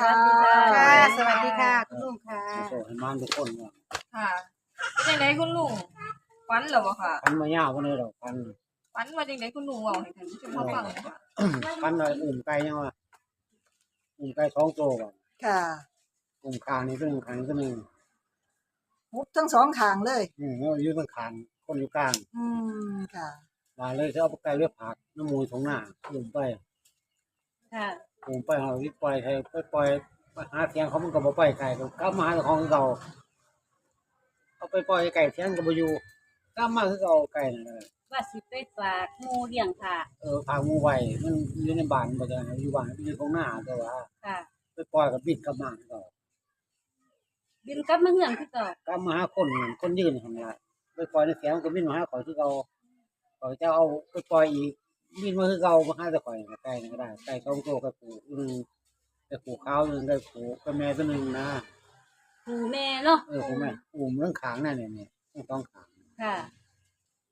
ค่ะค่ะ สวัสดีค่ะคุณลุงค่ะโซ่ให้มันทุกคนว่าค่ะเป็นจังไดคุณลุงฝันเหรอบ่ค่ะพันมายาวบ่ได้ดอกพันฝันว่าจังไดคุณลุงเว้าให้ท่านผู้ชมเขาฟังหน่อยค่ะพันอะไรอุ่มไก่ยังว่าอุ่มไก่สองตัวก่อนค่ะอุ่มคางนี่ตัวหนึงคางนี่ตัวหนึงมุกทั้งสองข้างเลย อืมแล้วอยู่ตรงคางคนอยู่กลางอืมค่ะมาเลยจะเอาไก่เลือผักน้ำมูลของหน้าอุ่มไปค่ะ อุ่มไปเอาที่ปล่อยให้ไปปล่อยไปหาเทียงเขามันก็บ่ไปไก่ก็กลับมาหาเจ้าของคือเก่าเอาไปปล่อยให้ไก่เทียงก็บ่อยู่กลับมาคือเก่าไก่นั่นแหละว่าสิไปฝากหมูเลี้ยงค่ะ เออพาหมูไว้มันอยู่ในบ้านบ่ได้อยู่บ้านอยู่ตรงหน้าแต่ว่าค่ะ ไปปล่อยกับบิดกลับมาคือเก่าบินกลับมาเฮือนคือเก่ากลับมาหาคนคนยืนทำลายไปปล่อยในเสียงก็บินมาหาข่อยคือเก่าข่อยจะเอาไปปล่อยอีก บินมาคือเก่ามาหาแต่ข่อยไก่นี่ก็ได้ไก่สองตัวกับปูอือไก่ปูขาวนึงไก่ปูกับแม่ตัวหนึงนะผู้แม่เนาะเออผมแม่อุ้มเรื่องขางนั่นเนี่ยเนี่ยต้องต้องขางค่ะ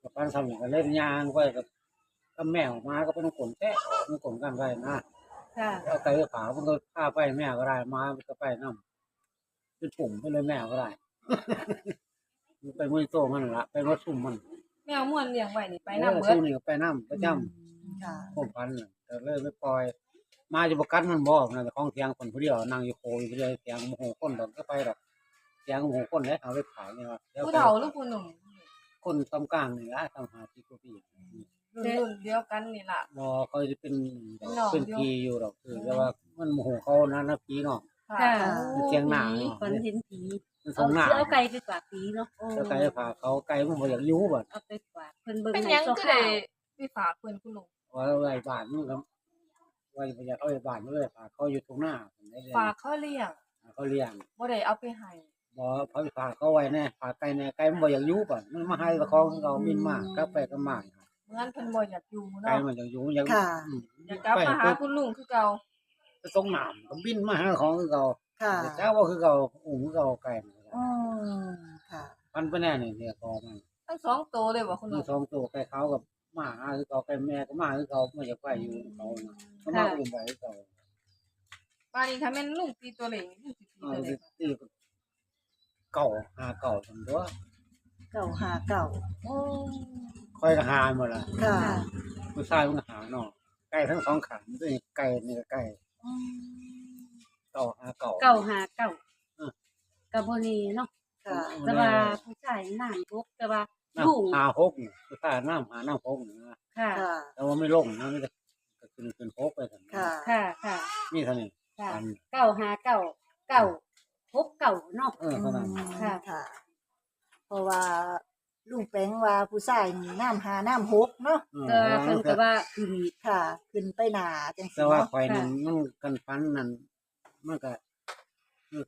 กับปั้นทำอย่างก็เล่นยางไว้กับกับแมวมาก็เป็นขนแท้มันขนกันไว้นะค่ะเอาไก่ขาวมันก็พาไปแม่ก็ได้มามันก็ไปน้ำเป็นปุ่มไปเลยแม่ก็ได้มันไปมือโตมันละไปรถซุ่มมันแมวม่วนเลี้ยงไว้นี่ไปนำเออเบิดซุ่มนี่ก็ไปน้ำประจ ค่ะำผมพันน่ะแต่เลยไม่ปล่อย มาจะประกันมันบอกนะแต่ของเทียงคนผู้เดียวนั่งอยู่โคอยู่ผู้เดียวเทียงโมโหคนดอกก็ไปดอกเทียงโมโหคนแล้วเอาไปขายเนี่ยว่าดี๋ยวผู้เฒ่าหรือผู้หนุ่มคนตำกลางนี่ละตำหาที่กูพี่รุ่นรุ่นเดียวกันนี่ล่ะ บอเขาจะเป็นเป็นน้อง เป็นพีอยู่ดอกคือแต่ว่ามันโมโหเขานะนะพีเนาะ ค่ะค่ะมันเสียงหนาผีฝันเห็นผีมันสเอางหนาสิเอาไก่ไปฝากผีเนาะแล้วไก่ผ่าเขาไก่มันบ่อยากอยู่แบบเอาไปฝากเพิ่นเบิ่งเป็นหให้ยังชั่วก็คได้ราวไปฝากเพิ่นคุณลุงว่า ไว้บ้านมันก็ไว้บ่อยากเอาไว้บ้านมันเลยผ่าเขาอยู่ตรงหน้าผมได้เลยฝากเขาเลี้ยงเขาเลี้ยงบ่ได้เอาไปให้บอเขาผ่าเขาไว้แน่ผ่าไก่แน่ไก่มันบ่อยากอยู่แบบมันมาให้ตะของเขาบินมากก็ไปก็มาเหมือนเพิ่นบ่อยากอยู่ไก่เนาะมันอยากอยู่อยากค่ะ อืมอยากกลับมาหาคุณลุงคือเก่าไปตรงหนามก็บินมาหาของคือเขาค่ะเจ้าว่าคือเขาอุ้มคือเขาไก่มันก็ได้อืมค่ะ มันไปแน่เนี่ยเนี่ยคอมันทั้งสองตัวเลยบ่คุณมีลุงสองตัวไก่เขากับห มาคือเขาไก่แม่ก็หมาคือเขาไม่อยากไปอยู่กับเขานะเขามาอุ้มไปคือเขาบ้านนี้ถ้าแม่นลุงตีตัวเล็กลุงสิตีเอาตัวไปเล็กตีเก่าหาเก่าทำตัวเก่าหาเก่าโอ้คอยหาหมดละค่ะ ผู้ชายมันหาเนาะไก่ทั้งสองขาตัวนี้ไก่นี่ก็ไก่เก่าหาเก่า เก่าหาเก่าเออกับบ่นี่เนาะค่ะ แต่ว่าผู้ชายน้ำทุกแต่ว่า ลูกน้ำหาหกนี่ผู้ชายน้ำหาน้ำหกนี่นะค่ะ ค่ะ แต่ว่าไม่ลงนะไม่ได้ก็ขึ้นขึ้นหกไปกันค่ะ ค่ะ ค่ะ นี่เท่านี้ค่ะอัน เก่าหาเก่าเก่าพบเก่าเนาะ เออเท่านั้น ค่ะ ค่ะ เพราะว่าลุงแป้งว่าผู้ชายนี่น้ำหาน้ำหกเนาะ เออแต่เพิ่นก็ว่าคือค่ะ ขึ้นไปหนาจังสิแต่ว่าเนาะคอยนั่นมันกันฟันนั่นมันก็มัน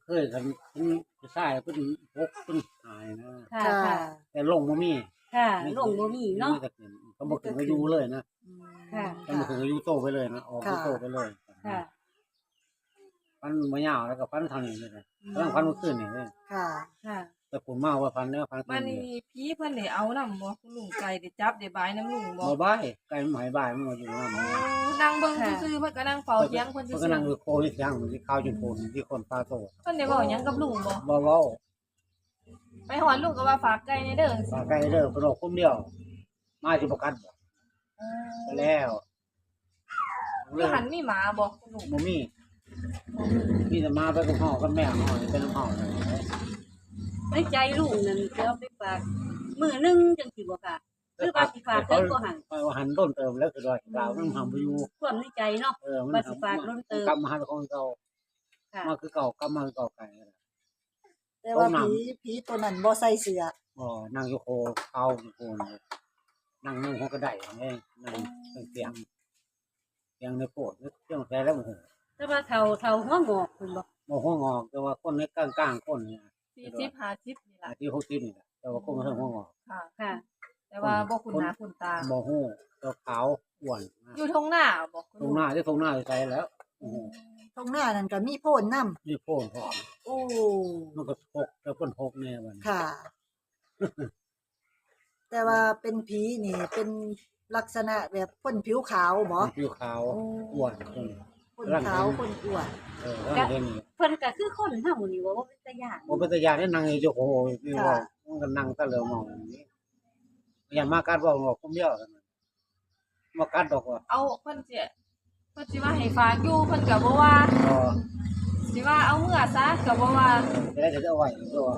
เคยกันเป็นผู้ชายเป็นหกเป็นหายนะค่ะค่ะค่ะแต่ลงมามีค่ะลงบ่มีเนาะก็ขึ้นเขาบอกถึงอายุเลยนะอืมค่ะเขาบอกถึงอายุโตไปเลยนะออกอายุโตไปเลยค่ะฟันมายาวแล้วก็ฟันทางนี้เลยนะฟันฟันมันขึ้นนี่เลยค่ะ ค่ะ แต่ผมมาว่าฟันเนื้อฟันบ้านนี้ผีเพิ่นได้เอานำบ่คุณลุงไก่ได้จับได้บายน้ำลุงบ่บ่บ่ายไก่มันหายบ่ายมันมาอยู่นั่นนั่งเบิ่งซื่อๆเพิ่นก็นั่งเฝ้าเถียงเพิ่นมันซื่ก็อนั่งดูโคที่ย่างมันที่ข้าวจุนโพนที่คนปลาโตๆเพิ่นได้เว้าหยังกับลุงบ่บ่เว้าไปหอนลุงก็ว่าฝากไก่ในเด้อปลาไก่เด้อเป็นโรคคุ้มเดียว มาสิบ่กัดบ่ไปแล้วคือหันมีหมาบ่คุณลุงบ่มีมีแต่มาไปกับพ่อกับแม่ห่อเป็นน้ำห่อ ในใจลูกนั่นจะเอาไปฝากมือหนึงจังสิบ่ค่ะหรือว่าสิฝากเกินกว่าหันไปว่าหันต้นเติมแล้วคือว่าดาวมันทำไปอยู่ความในใจเนาะ เออมันว่าสิฝากต้นเติมกลับมาหาของเก่าค่ะ มาคือเก่ากลับมาคือเก่าไก่แต่ว่าเอาหนำผีผีตัวนั้นบ่ใส่เสื้ออ๋อนั่งอยู่โคเขาอยู่โคนนั่งนั่งหัวกระไดนี่นั่งเสียงเสียงในโพดเสียงแท้แล้วโมโหแต่ว่าเฒ่าเฒ่าหัวงอกเพิ่นบ่โมโหงอกแต่ว่าคนในกลางกลางๆคนเนี่ย 40 50นี่ล่ะที่หกสิบนี่แหละแต่ว่าคนไม่ใช่หัวงอกค่ะ ค่ะ แต่ว่าบ่คุณหน้าคุณตาโมโหตัวขาวอ้วนอยู่ทงหน้าบ่คุณตรลุงงหน้าที่ตรงหน้าใส่แล้วโอ้โหตรงหน้านั่นก็มีโพนน้นี่โพ่นพอำโอ้มันก็หกแล้วคนหกแน่วันค่ะ แต่ว่าเป็นผีนี่ เป็นลักษณะแบบพ่นผิวขาวบ่ผิวขาวอ้วนคนโอ้คนขาวคนอ้วนเออแล้วเห็นนี่เพิ่นก็คือคนเฮานี่ว่าบ่เป็นตาย่านผมเป็นตาญาณได้นั่งอยู่โอ้โหนี่ว่ามันก็นั่งตะเหลือมองอย่างนี้อย่ามากัดบอกบอกผมเดียวกันมากัดดอกว่าเอาเพิ่นสิเพิ่นสิว่าให้ฝากอยู่เพิ่นก็บ่ว่าก็สิว่าเอาเมื่อซะก็บ่ว่าจะได้จะเอาไว้ตัว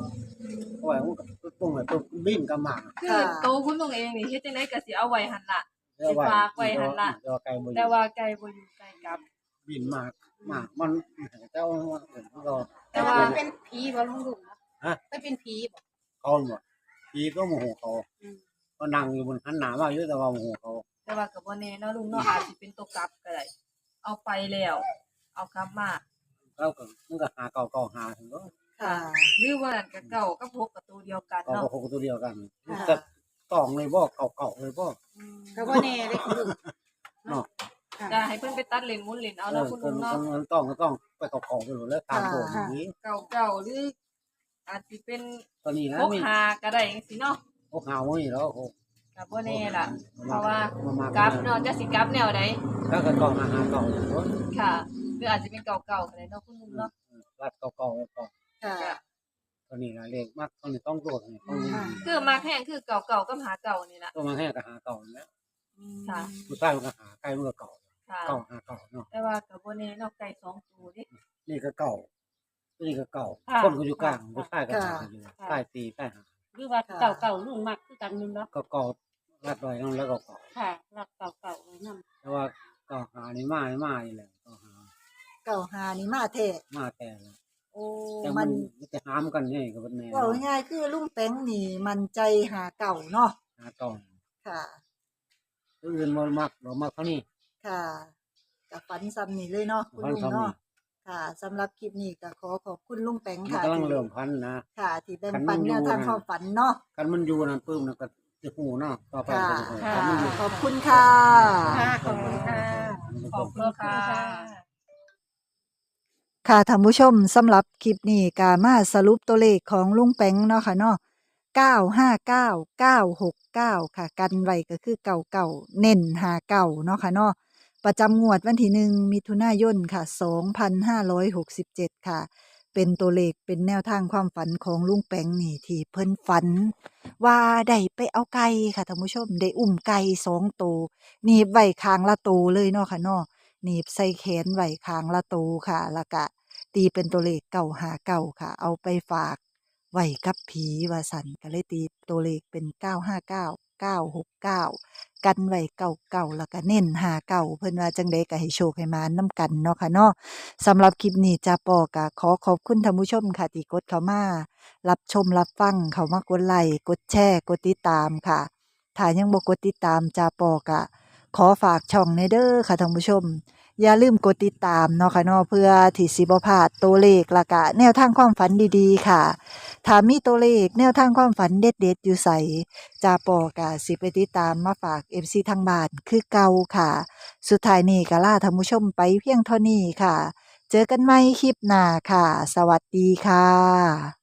เอาไว้มันก็ปุ้งไว้ปุ๊บบินกับหมาคือโตคุณลุงเองนี่เฮ็ดจังได๋ก็สิเอาไว้หั่นล่ะเอาไว้ฝากไว้หั่นล่ะเดี๋ยวไก่บ่อยู่แต่ว่าไก่บ่อยู่ไก่กลับบินมาก มากมันเจ้าว่าเออมันก็แต่ว่าเป็นผีบ่ลุงลุงฮะไปเป็นผีบ่เขาหมดพี่ก็โมโหเขาก็นั่งอยู่บนหันหน้ามาอยู่แต่ว่าโมโหเขาแต่ว่าก็บ่แน่เนาะลุงเนาะอาจสิเป็นตัวกลับก็ได้เอาไปแล้ว เอากลับมาเขาก็มันก็หาเก่าเก่าหาถึงก็ค่ะ หรือว่านั่นก็เก่ากับพกกับตัวเดียวกันเก่าเนาะก็หกตัวเดียวกันค่ะ แต่ต้องเลยบ่เก่าเก่าเลยบ่ก็บ่แน่เด้คุณลุงเนาะจะ ให้เพิ่นไปตัดเลนหมุนเลนเอาเอเนาะอคุณก็ลุงเนาะมันต้องก็ต้องไปเก่าเก่าไปหมดแล้วตามตัวอย่างนี้เก่าเก่าหรือ อาจสิเป็นตอนนี้นะพกมีหาก็ได้จังซี่เนาะพกหาไม่แล้วโอ้ก็บ่แน่ล่ะ เพราะว่ามกลับเนาะจะสิกลับแนวใดถ้าเกิดกองหาหาเก่าอย่างนี้ค่ะหรืออาจจะเป็นเก่าๆก็ได้เนาะคุณลุงเนาะรัดเก่าเก่าไว้ก่อนค่ะก็ตอนนี้นะเลขมากตอนนี้ต้องโดดนี่ต้องค่ะคือมาแข่งคือเก่าๆกับหาเก่านี่ล่ะต้องมาให้กับหาเก่าแล้วค่ะผู้ชายมันก็หาใกล้มันก็เก่า ค่ะเก่าหาเก่าเนาะแต่ว่าก็บ่แน่เนาะไก่สองตัวเด้นี่ก็เก่านี่ก็เก่าค่ะคนก็อยู่กลางผู้ชายก็หาค่ะอยู่ค่ะ ใต้ตีใต้หาหรือว่าเก่าๆลุงมักคือกันนึงเนาะก็เก่ารัดไว้นั่นแล้วก็เก่าค่ะรักเก่าๆไว้นำแต่ว่าเก่าหานี่มานี่มานี่แหละเก่าหาเก่าหานี่มาแท้มาแต่ละโอ้แต่มัมันนจะหามกันนี่ก็เป็นแน่เว่าง่ายๆคือลุงแป้งนี่มันใจหาเก่าเนาะหาเก่าค่ะตัวอื่นมันมักเรามักเท่านี้ ค่ะกับฝันซ้ำนี่เลยเนาะคุณฝันลุงซ้ำนี่เนาะค่ะสำหรับคลิปนี้ก็ขอขอบคุณลุงแป้งมันค่ะกำลังที่เริ่มพันนะค่ะ ที่แบ่งคันมัปันนอยู่แนวทางนะความฝันเนาะกันมันอยู่นั่นปึ้มนั่นก็จะหูเนาะต่อไปค่ะก็จะหูค่ะคันมันอยู่ขอบคุณค่ะค่ะขอบคุณค่ะขอบคุณค่ะค่ะท่านผู้ชมสำหรับคลิปนี้กามาสรุปตัวเลขของลุงแป้งเนาะค่ะเนาะ959 969 ค่ะ กันไว้ก็คือเก่าเก่าเน้นหาเก่าเนาะค่ะเนาะ ประจำงวดวันที่หนึ่งมิถุนายนค่ะ2567 ค่ะ เป็นตัวเลขเป็นแนวทางความฝันของลุงแปงนี่ที่เพิ่นฝัน ว่าได้ไปเอาไก่ค่ะท่านผู้ชมได้อุ้มไก่สองตัวหนีบไว้คางละตัวเลยเนาะค่ะเนาะหนีบใส่แขนไว้ข้างละตูค่ะแล้วก็ตีเป็นตัวเลขเก่าหาเก่าค่ะ เอาไปฝากไว้กับผีว่าสันก็เลยตีตัวเลขเป็นเก้าห้า เก้าหกเก้ากันไว้เก่าเก่าแล้วก็เน้นหาเก่าเพิ่นว่าจังไดก็ให้โชคให้มาน้ำกันเนาะค่ะเนาะสำหรับคลิปนี้จ้าปอก็ขอขอบคุณท่านผู้ชมค่ะที่กดเข้ามา รับชมรับฟังเขามากดไลค์กดแชร์กดติดตามค่ะถ้ายังบ่กดติดตามจ้าปอกะขอฝากช่องในเด้อค่ะท่านผู้ชม อย่าลืมกดติดตามเนาะค่ะเนาะเพื่อที่สิบ่พลาดตัวเลขละกะแนวทางความฝันดีๆ ค่ะถ้ามีตัวเลขแนวทางความฝันเด็ดๆอยู่ใส่จาปอกะสิไปติดตามมาฝาก FC ทางบ้านคือเก่าค่ะ สุดท้ายนี้ก็ลาท่านผู้ชมไปเพียงเท่านี้ค่ะ เจอกันใหม่คลิปหน้าค่ะ สวัสดีค่ะ